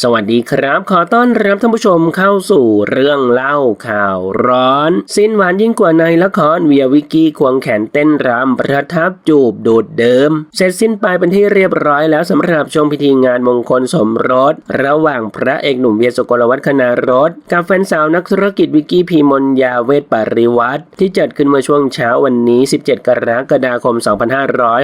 สวัสดีครับ ขอต้อนรับท่านผู้ชมเข้าสู่เรื่องเล่าข่าวร้อน สิ้นหวานยิ่งกว่าในละครเวียวิกกี้ควงแขนเต้นรำประทับจูบโดดเดิม เสร็จสิ้นไปเป็นที่เรียบร้อยแล้วสำหรับช่วงพิธีงานมงคลสมรส ระหว่างพระเอกหนุ่มเวียสุกลวัฒน์คณารถกับแฟนสาวนักธุรกิจวิกกี้พีมนยาเวทปริวัตรที่จัดขึ้นเมื่อช่วงเช้าวันนี้ 17 กรกฎาคม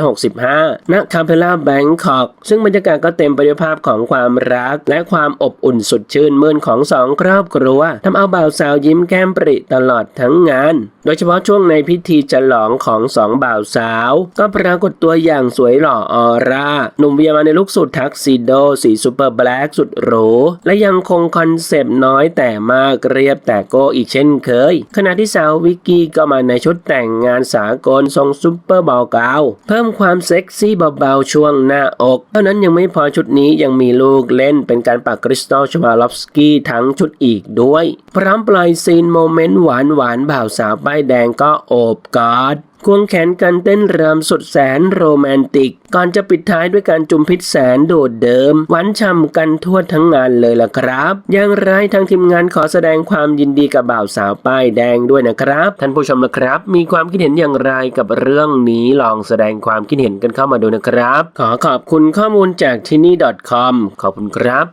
2565ณคาเพล่าแบงคอกซึ่งบรรยากาศก็เต็มไปด้วยภาพของความรักและความอบอุ่นสุดชื่นมื่นของสองครอบครัวทำเอาบ่าวสาวยิ้มแก้มปริตลอดทั้งงาน ดยเฉพาะช่วงในพิธีฉลองของสองบ่าวสาว ก็ปรากฏตัวอย่างสวยหล่อออร่า หนุ่มเวียมาในลุคสุดทักซิโด สีซูเปอร์แบล็กสุดหรู และยังคงคอนเซปต์น้อยแต่มากเรียบแต่โก้อีกเช่นเคย ขณะที่สาววิกกี้ก็มาในชุดแต่งงานสากลทรงซูเปอร์บอลกาวเพิ่มความเซ็กซี่เบาๆช่วงหน้าอกเท่านั้นยังไม่พอชุดนี้ยังมีลูกเล่นเป็นการปักคริสตัลชวาลอฟสกี้ทั้งชุดอีกด้วย พร้อมปล่อยซีนโมเมนต์หวานหวานบ่าวสาวไปายแดงก็โอบกอดควงแขนกันเต้นรำสุดแสนโรแมนติก ก่อนจะปิดท้ายด้วยการจุมพิษแสนโดดเดิมหวานช่ำกันทั่วทั้งงานเลยล่ะครับ อย่างไรทางทีมงานขอแสดงความยินดีกับบ่าวสาวป้ายแดงด้วยนะครับ ท่านผู้ชมนะครับ มีความคิดเห็นอย่างไรกับเรื่องนี้ลองแสดงความคิดเห็นกันเข้ามาดูนะครับ ขอขอบคุณข้อมูลจากที่นี่ .com ขอบคุณครับ